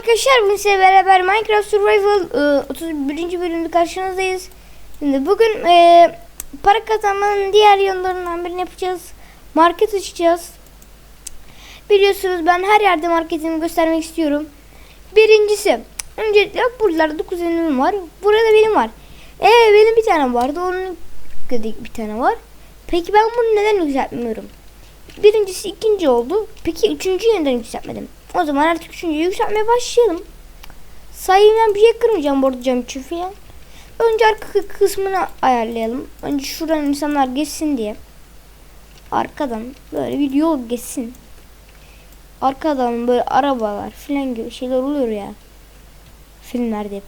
arkadaşlar bugün size beraber Minecraft Survival e, 31. bölümde karşınızdayız. Şimdi bugün e, para kazanmanın diğer yollarından birini yapacağız. Market açacağız. Biliyorsunuz ben her yerde marketimi göstermek istiyorum. Birincisi öncelikle buralarda 9 evim var. Burada benim var. Ee benim bir tane vardı. Onun da bir tane var. Peki ben bunu neden yükseltmiyorum? Birincisi ikinci oldu. Peki üçüncüyü neden yükseltmedim? O zaman artık üçüncüyü yükseltmeye başlayalım. Sayımdan bir şey kırmayacağım bu arada cam için falan. Önce arka kısmını ayarlayalım. Önce şuradan insanlar geçsin diye. Arkadan böyle bir yol geçsin. Arkadan böyle arabalar falan gibi şeyler oluyor ya. Filmlerde hep.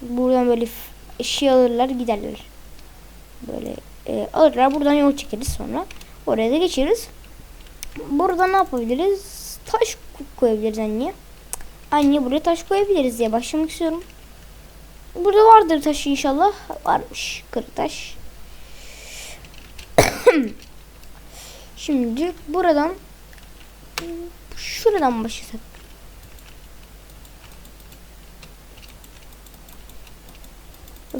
Buradan böyle eşya alırlar giderler. Böyle e, alırlar buradan yol çekeriz sonra. Oraya da geçeriz. Burada ne yapabiliriz? Taş koyabiliriz anne. Anne buraya taş koyabiliriz diye başlamak istiyorum. Burada vardır taş inşallah. Varmış. Kırık taş. Şimdi buradan şuradan başlasak.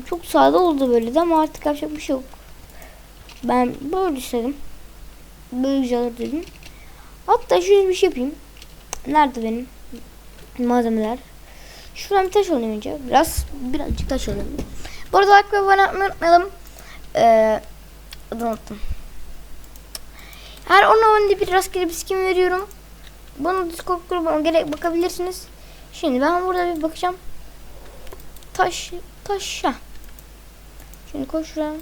Çok sade oldu böyle de ama artık yapacak bir şey yok. Ben böyle istedim. Böyle güzel dedim. Hatta şöyle bir şey yapayım. Nerede benim malzemeler? Şuradan bir taş alayım önce. Biraz birazcık taş alayım. Bu arada like ve abone olmayı unutmayalım. Ee, adını unuttum. Her 10 abonede bir rastgele bir skin veriyorum. Bunu Discord grubuna gerek bakabilirsiniz. Şimdi ben burada bir bakacağım. Taş, taşa. Şimdi koş şuraya.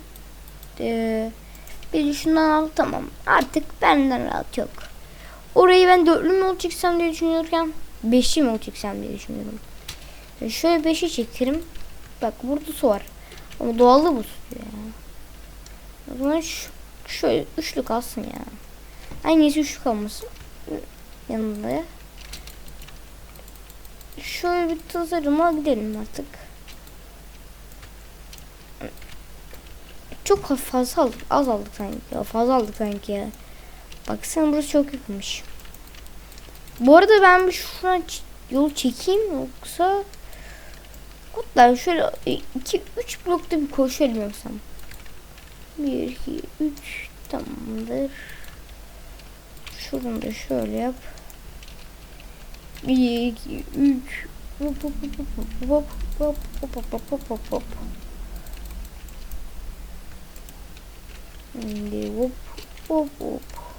Ee, bir şundan al tamam. Artık benden rahat yok. Orayı ben dörtlü mü çeksem diye düşünüyorken beşli mi çeksem diye düşünüyorum. Yani şöyle beşi çekerim. Bak burada su var. Ama doğallı bu su ya. O zaman şu, şöyle üçlü kalsın ya. En iyisi üçlü kalmasın. Yanında ya. Şöyle bir tasarıma gidelim artık. Çok fazla aldık. Az aldık sanki. Ya fazla aldık sanki ya. Baksana burası çok yakınmış. Bu arada ben bir şuradan yol çekeyim yoksa hatta şöyle 2 3 blokta bir koşalım yoksam. 1 2 3 tamamdır. Şuradan da şöyle yap. 1 2 3 hop hop hop hop hop hop hop hop hop hop hop Şimdi hop hop hop.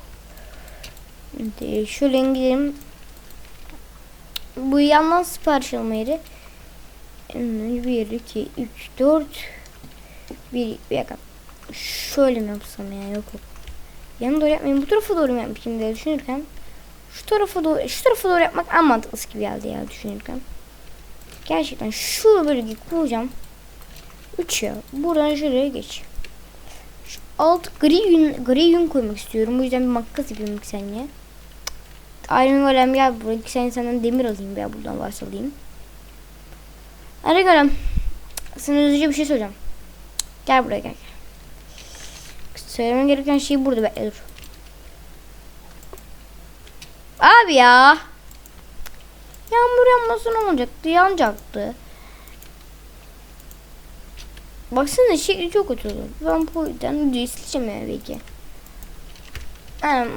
Şimdi şöyle gidelim. Bu yandan sipariş alma yeri. 1, 2, 3, 4 bir, dakika. Şöyle mi yapsam ya yok yok. Yana doğru yapmayayım. Bu tarafa doğru mu yapayım diye düşünürken şu tarafa doğru şu tarafa doğru yapmak en mantıklısı gibi geldi ya düşünürken. Gerçekten şu bölgeyi kuracağım. 3 ya. Buradan şuraya geç. Şu alt gri yün, gri yün koymak istiyorum. Bu yüzden bir makas yapayım bir saniye. Iron Golem gel buraya. Sen senden demir alayım ya buradan varsa alayım. Iron Golem. Sana hızlıca bir şey söyleyeceğim. Gel buraya gel. Söylemem gereken şey burada bekle dur. Abi ya. Yağmur yanması ne olacaktı? Yanacaktı. Baksana şekli çok kötü. Ben bu yüzden videoyu sileceğim ya belki.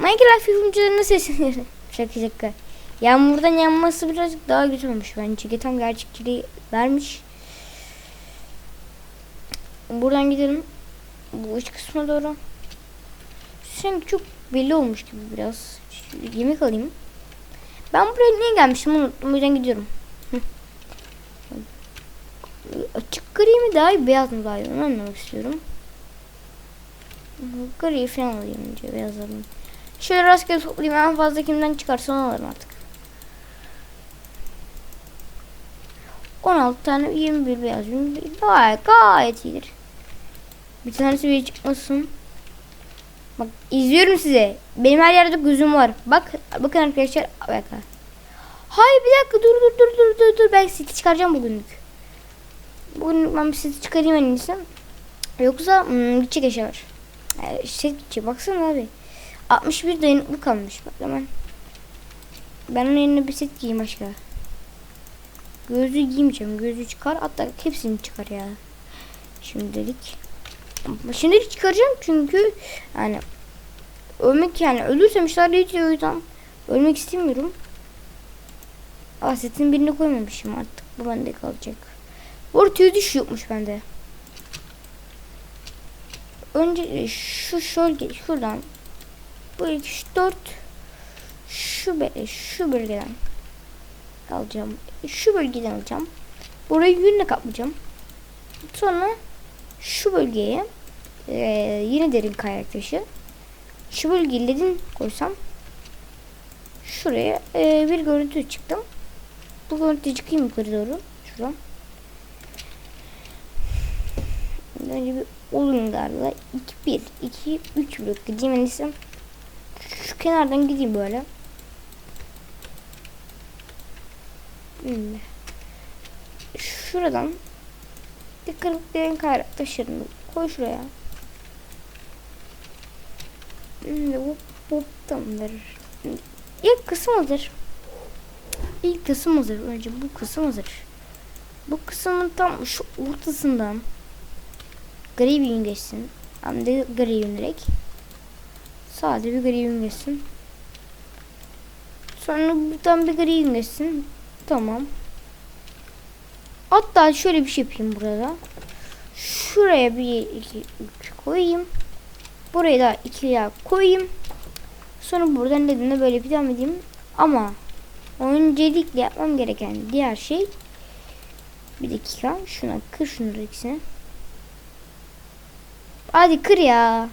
Minecraft yapımcılarına sesleniyorum. Şaka şaka. Yağmurdan yanması birazcık daha güzel olmuş bence. Çünkü tam gerçekçiliği vermiş. Buradan gidelim. Bu iç kısma doğru. Sanki çok belli olmuş gibi biraz. Şimdi yemek alayım. Ben buraya niye gelmişim unuttum. O yüzden gidiyorum. Açık gri mi daha iyi beyaz mı daha iyi onu anlamak istiyorum. Gri falan alayım önce beyaz alayım. Şöyle rastgele toplayayım en fazla kimden çıkarsa onu alırım artık. 16 tane 21 beyaz 21 gayet, gayet iyidir. Bir tanesi bir çıkmasın. Bak izliyorum size. Benim her yerde gözüm var. Bak bakın arkadaşlar. Dakika. Hayır bir dakika dur dur dur dur dur dur. Ben seti çıkaracağım bugünlük. Bugünlük ben bir seti çıkarayım en iyisi. Yoksa hmm, gidecek eşya var. Yani set gidecek. Baksana abi. 61 dayanıklı kalmış. Bak hemen. Ben onun yerine bir set giyeyim başka. Gözlüğü giymeyeceğim. Gözlüğü çıkar. Hatta hepsini çıkar ya. Şimdilik. Şimdilik çıkaracağım çünkü yani ölmek yani ölürsem işler hiç o yüzden ölmek istemiyorum. Asetin birini koymamışım artık. Bu bende kalacak. Bu arada tüy düş yokmuş bende. Önce şu şöyle şuradan bu üç dört şu be, şu bölgeden alacağım. Şu bölgeden alacağım. Burayı yünle kaplayacağım. Sonra şu bölgeye e, yine derin kayak taşı. Şu bölgeye ledin koysam şuraya e, bir görüntü çıktım. Bu görüntüyü çıkayım yukarı doğru. Şuradan. Önce bir olun galiba. 2 1 2 3 blok gideyim en. Şu kenardan gideyim böyle. Hmm. Şuradan bir kırıkların kayrak taşlarını koy şuraya. Şimdi hop hop tamamdır. İlk kısım hazır. İlk kısım hazır. Önce bu kısım hazır. Bu kısmın tam şu ortasından gri bir geçsin. Hem de gri direkt. Sade bir yün geçsin. Sonra buradan bir yün geçsin. Tamam. Hatta şöyle bir şey yapayım burada. Şuraya bir iki üç koyayım. Buraya da iki yağ koyayım. Sonra buradan ledine böyle bir devam edeyim. Ama öncelikle yapmam gereken diğer şey bir dakika şuna kır şunları ikisini. Hadi kır ya.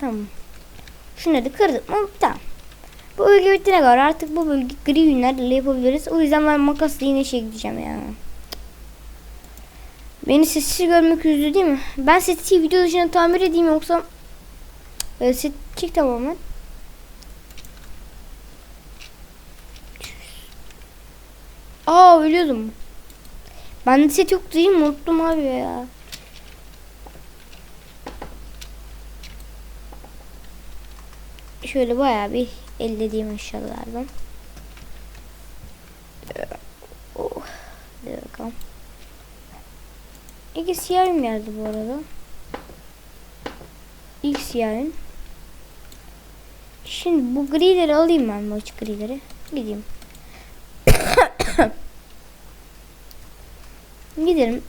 Tamam. Şunları da kırdık mı? Tamam. Bu bölge bittiğine göre artık bu bölge gri yünlerle yapabiliriz. O yüzden ben makasla yine şey gideceğim ya. Beni sessiz görmek üzdü değil mi? Ben seti video dışında tamir edeyim yoksa e, set çek tamamen. Aa ölüyordum. Bende set yok değil mi? Unuttum abi ya. Şöyle bayağı bir ellediğim eşyalardan. Oh. Bir bakalım. İlk siyahım geldi bu arada. İlk siyahım. Şimdi bu grileri alayım ben bu açık grileri. Gideyim. Gidelim.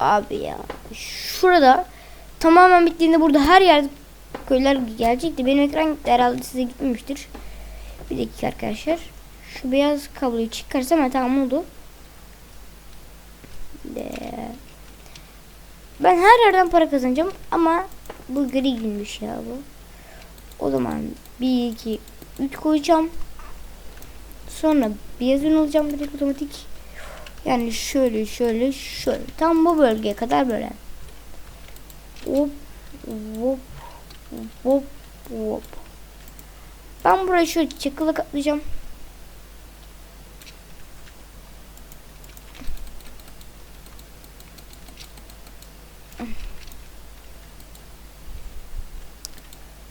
Abi ya. Şurada tamamen bittiğinde burada her yerde köyler gelecekti. Benim ekran gitti herhalde size gitmemiştir. Bir dakika arkadaşlar. Şu beyaz kabloyu çıkarsam ha, tamam oldu. Ben her yerden para kazanacağım ama bu gri günmüş ya bu. O zaman 1 2 3 koyacağım. Sonra beyaz ün alacağım direkt otomatik. Yani şöyle şöyle şöyle. Tam bu bölgeye kadar böyle. Hop hop hop hop. Ben buraya şöyle çakılı katlayacağım.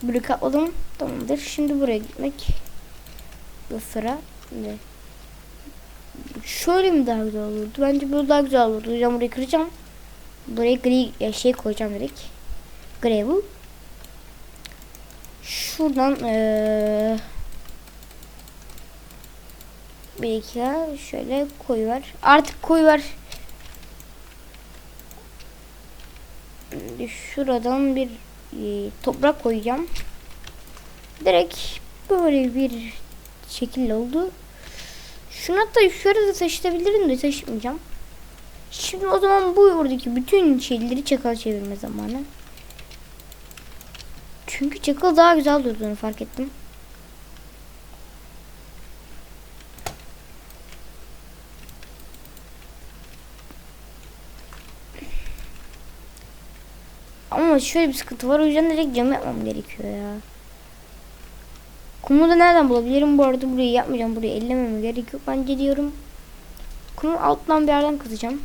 Böyle katladım. Tamamdır. Şimdi buraya gitmek. Bu sıra. Ne? Şöyle mi daha güzel olurdu? Bence böyle daha güzel olurdu. Yüzden burayı kıracağım. Buraya gri şey koyacağım direkt. Gravel. Şuradan ee, bir dakika şöyle koy ver. Artık koy ver. Şuradan bir e, toprak koyacağım. Direkt böyle bir şekil oldu. Şunu hatta yukarı da taşıtabilirim de taşımayacağım. Şimdi o zaman bu buradaki bütün şeyleri çakal çevirme zamanı. Çünkü çakal daha güzel durduğunu fark ettim. Ama şöyle bir sıkıntı var. O yüzden direkt cam yapmam gerekiyor ya. Kumu da nereden bulabilirim? Bu arada burayı yapmayacağım. Burayı ellememe gerek yok. Ben geliyorum. Kumu alttan bir yerden kızacağım.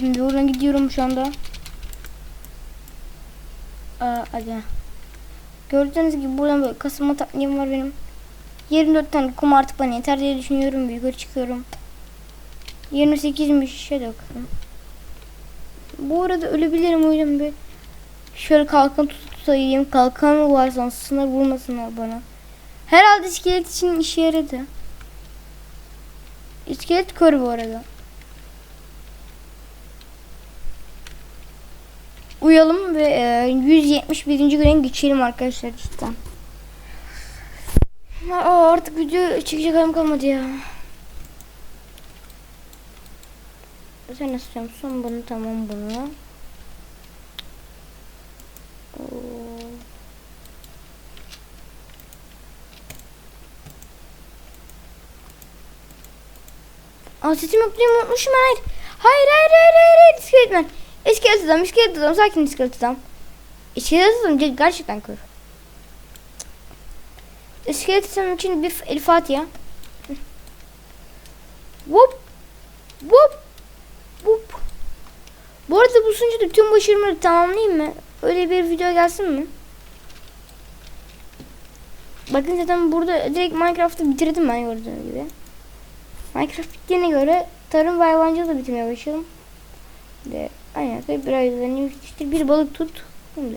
Şimdi oradan gidiyorum şu anda. Aa, hadi. Gördüğünüz gibi buradan böyle kasılma takniğim var benim. 24 tane kum artık bana yeter diye düşünüyorum. Yukarı çıkıyorum. 28'miş. Hadi bakalım. Bu arada ölebilirim o yüzden bir şöyle kalkan tut tutayım. Kalkan var sınır vurmasınlar bana. Herhalde iskelet için işe yaradı. İskelet kör bu arada. Uyalım ve e, 171. güne geçelim arkadaşlar cidden. Aa, artık video çekecek halim kalmadı ya. Sen istiyorsun? Bunu tamam bunu. Aa sesim yok diye unutmuşum hayır. Hayır hayır hayır hayır hayır iskeletmen. İskelet adam iskelet adam sakin iskelet adam. İskelet adam ger- gerçekten kör. İskelet adam için bir El Fatiha. Whoop. Whoop. Whoop. Bu arada bu sunucuda tüm başarımları tamamlayayım mı? Öyle bir video gelsin mi? Bakın zaten burada direkt Minecraft'ı bitirdim ben gördüğünüz gibi. Minecraft bittiğine göre tarım ve hayvancılığı da bitirmeye başladım. Ve aynen tabii bir aydan yetiştir bir balık tut. Şimdi.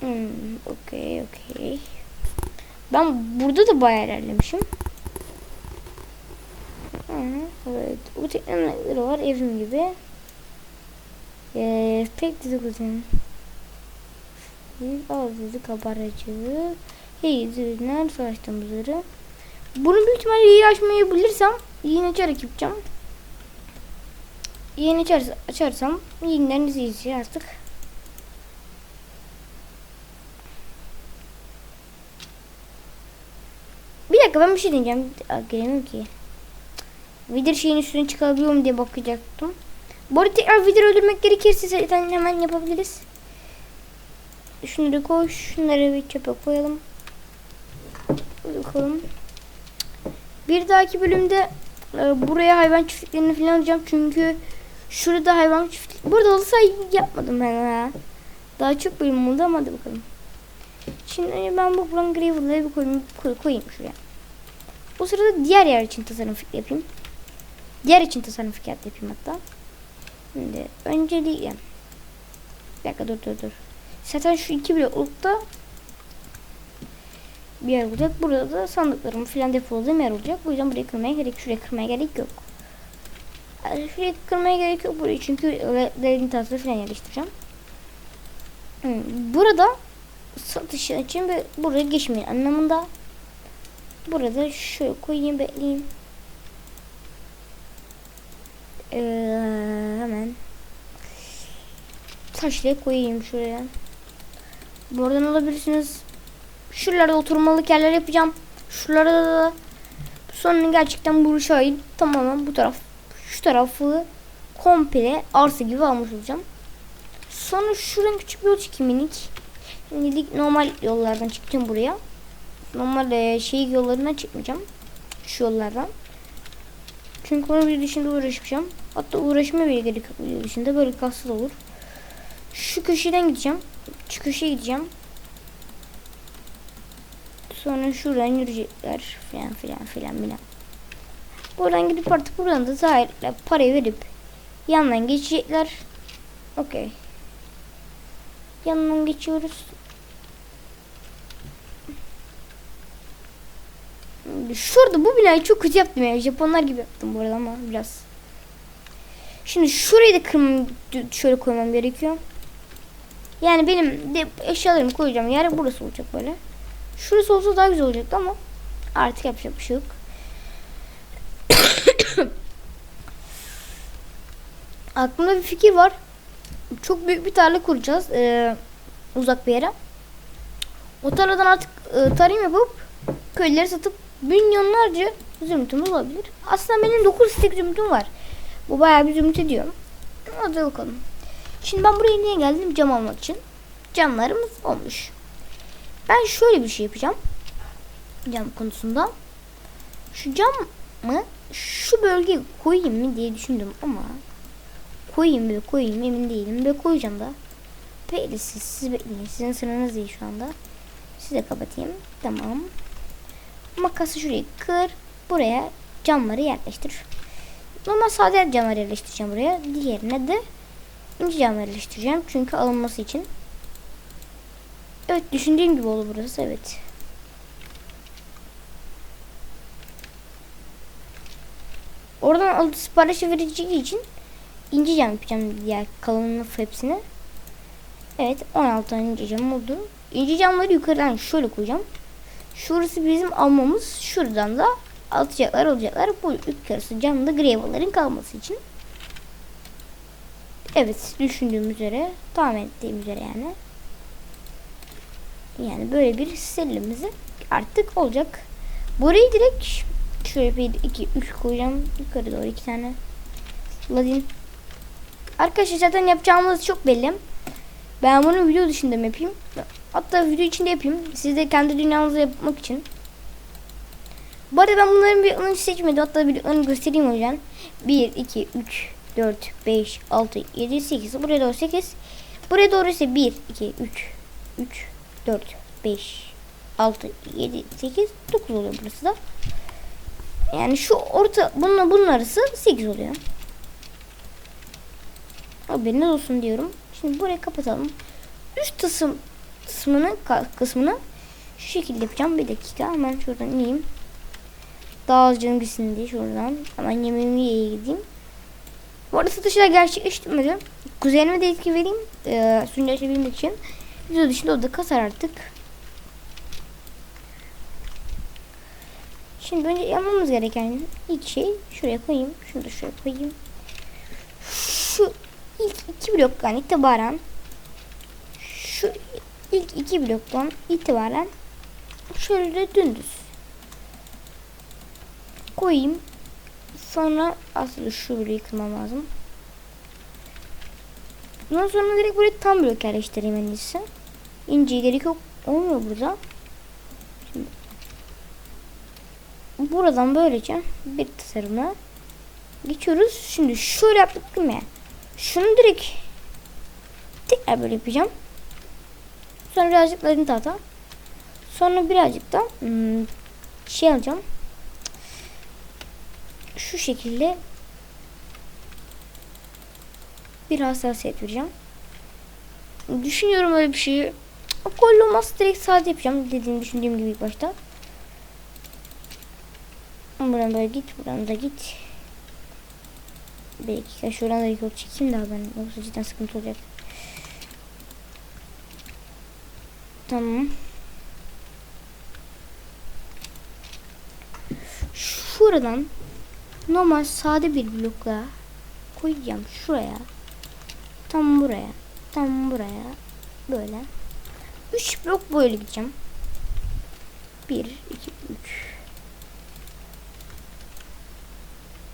Hmm, okey okey. Ben burada da bayağı ilerlemişim. Evet. Bu teknolojileri var evim gibi. Ee, pek dizi kuzenim. Ağız dizi kabarıcı. İyi ürünler savaştığımızları. Bunu büyük ihtimalle iyi açmayabilirsem açarak yapacağım. Yeni açar, açarsam yeniden izleyeceğiz artık. Bir dakika ben bir şey diyeceğim. Gelemiyorum ki. Vidir şeyin üstüne çıkabiliyor mu diye bakacaktım. Bu arada tekrar vidir öldürmek gerekirse zaten hemen yapabiliriz. Şunları koy. Şunları bir çöpe koyalım. Bakalım. Bir dahaki bölümde e, buraya hayvan çiftliklerini falan alacağım. Çünkü şurada hayvan çiftlik. Burada olsa yapmadım ben ha. Daha çok bölüm oldu ama hadi bakalım. Şimdi önce ben bu Brown Gravel'ları bir koyayım, koy, koyayım şuraya. Bu sırada diğer yer için tasarım fikri yapayım. Diğer için tasarım fikri yapayım hatta. Şimdi öncelikle bir dakika dur dur dur. Zaten şu iki bloklukta bir yer olacak. Burada da sandıklarım falan depoladığım yer olacak. Bu yüzden burayı kırmaya gerek, şuraya kırmaya gerek yok. Yani şuraya kırmaya gerek yok burayı çünkü dediğim tarzda falan yerleştireceğim. Hmm, Burada satış için ve buraya geçmeyin anlamında. Burada şöyle koyayım bekleyeyim. Ee, hemen taşla koyayım şuraya. Buradan alabilirsiniz. Şuralarda oturmalık yerler yapacağım. Şuralarda da sonra gerçekten bu şahit tamamen bu taraf şu tarafı komple arsa gibi almış olacağım. Sonra şuradan küçük bir yol çekeyim minik. Şimdilik normal yollardan çıkacağım buraya. Normal e, şey yollarından çıkmayacağım. Şu yollardan. Çünkü onu bir dışında uğraşmayacağım. Hatta uğraşmaya bile gerek video dışında. Böyle kalsız olur. Şu köşeden gideceğim. Şu köşeye gideceğim. Sonra şuradan yürüyecekler filan filan filan filan. Buradan gidip artık buradan da Zahir'le parayı verip yandan geçecekler. Okey. Yandan geçiyoruz. Şurada bu binayı çok kötü yaptım ya. Japonlar gibi yaptım bu arada ama biraz. Şimdi şurayı da kırmam, şöyle koymam gerekiyor. Yani benim de eşyalarımı koyacağım yer burası olacak böyle. Şurası olsa daha güzel olacaktı ama artık yapacak bir şey yok. Aklımda bir fikir var. Çok büyük bir tarla kuracağız. Ee, uzak bir yere. O tarladan artık e, tarım yapıp köyleri satıp milyonlarca zümrütümüz olabilir. Aslında benim 9 istek zümrütüm var. Bu bayağı bir zümrüt ediyor. Hadi bakalım. Şimdi ben buraya niye geldim? Cam almak için. Camlarımız olmuş. Ben şöyle bir şey yapacağım. Cam konusunda. Şu camı şu bölgeyi koyayım mı diye düşündüm ama koyayım mı koyayım emin değilim ve koyacağım da. Bekle siz, siz bekleyin. Sizin sıranız değil şu anda. Size kapatayım. Tamam. Makası şuraya kır. Buraya camları yerleştir. Normal sade camları yerleştireceğim buraya. Diğerine de ince cam yerleştireceğim. Çünkü alınması için. Evet düşündüğüm gibi oldu burası. Evet. Oradan alıp siparişi vereceği için ince cam yapacağım diğer kalınlığı hepsini. Evet 16 tane ince cam oldu. İnce camları yukarıdan şöyle koyacağım. Şurası bizim almamız. Şuradan da atacaklar olacaklar. Bu yukarısı camda gravel'ların kalması için. Evet düşündüğüm üzere tahmin ettiğim üzere yani. Yani böyle bir sellimizi artık olacak. Burayı direkt şöyle bir 2 3 koyacağım. Yukarı doğru iki tane. Ladin. Arkadaşlar zaten yapacağımız çok belli. Ben bunu video dışında mı yapayım? Hatta video içinde yapayım. Siz de kendi dünyanızda yapmak için. Bu arada ben bunların bir ön seçmedim. Hatta bir ön göstereyim o yüzden. 1, 2, 3, 4, 5, 6, 7, 8. Buraya doğru 8. Buraya doğru ise 1, 2, 3, 3, 4, 5, 6, 7, 8, 9 oluyor burası da. Yani şu orta bununla bunun arası 8 oluyor. Haberiniz olsun diyorum. Şimdi burayı kapatalım. Üst kısım kısmını kısmını şu şekilde yapacağım. Bir dakika hemen şuradan ineyim. Daha az canım gitsin diye şuradan. Hemen yemeğimi yiyeye gideyim. Bu arada satışlar gerçekleştirmedi. Kuzenime de etki vereyim. E, sunucu açabilmek için. Video dışında o da kasar artık. Şimdi önce yapmamız gereken ilk şey şuraya koyayım. Şunu da şuraya koyayım. Şu ilk iki bloktan itibaren şu ilk iki bloktan itibaren şöyle dümdüz koyayım. Sonra aslında şu bloğu yıkmam lazım. Bundan sonra direkt buraya tam blok yerleştireyim en iyisi. İnce gerek yok. Olmuyor burada. Şimdi buradan böylece bir tasarımla geçiyoruz. Şimdi şöyle yaptık değil mi? Şunu direkt tekrar böyle yapacağım. Sonra birazcık ladin tahta. Sonra birazcık da hmm, şey alacağım. Şu şekilde bir hassasiyet vereceğim. Düşünüyorum öyle bir şeyi. Akıllı olmaz direkt sade yapacağım dediğim düşündüğüm gibi ilk başta. Buradan böyle git, buradan da git. Bir dakika şuradan da yol çekeyim daha ben. Yoksa cidden sıkıntı olacak. Tamam. Şuradan normal sade bir blokla koyacağım şuraya. Tam buraya. Tam buraya. Böyle. 3 blok böyle gideceğim. 1 2 3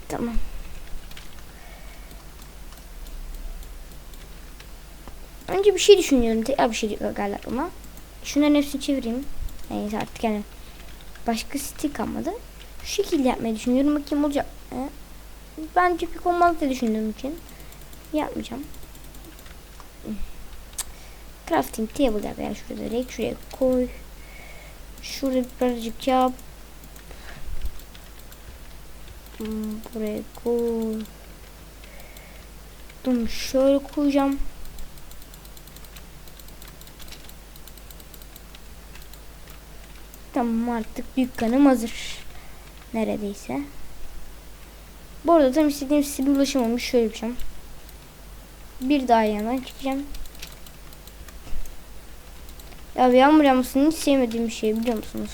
Tamam. Önce bir şey düşünüyorum. Tekrar bir şey geldi aklıma. Şunların hepsini çevireyim. Neyse artık yani başka stil kalmadı. Şu şekilde yapmayı düşünüyorum. Bakayım olacak. Bence pek olmaz diye düşündüğüm için yapmayacağım. Crafting table yap yani şurada direkt şuraya koy. Şurada birazcık yap. Hmm, buraya koy. Dur şöyle koyacağım. Tamam artık dükkanım hazır. Neredeyse. Bu arada tam istediğim size olmuş. Şöyle yapacağım. Bir daha yandan çıkacağım. Ya yağmur yağmasını hiç sevmediğim bir şey biliyor musunuz?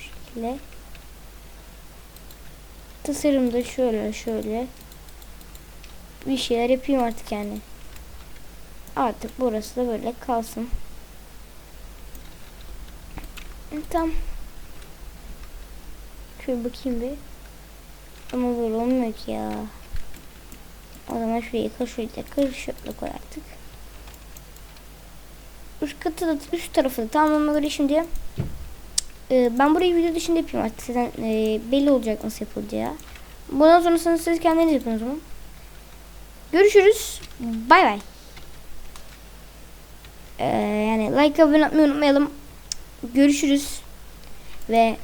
Şekilde. Tasarımda şöyle şöyle. Bir şeyler yapayım artık yani. Artık burası da böyle kalsın. Tamam. Şöyle bakayım bir. Ama böyle olmuyor ki ya. O zaman şurayı kır, şöyle koy artık. Üst katı da üst tarafı da tamamına göre şimdi e, ben burayı video dışında yapayım artık. Sizden e, belli olacak nasıl yapılacağı. Bundan sonrasını siz kendiniz yapın o zaman. Görüşürüz. Bay bay. Ee, yani like abone olmayı unutmayalım. Görüşürüz. Ve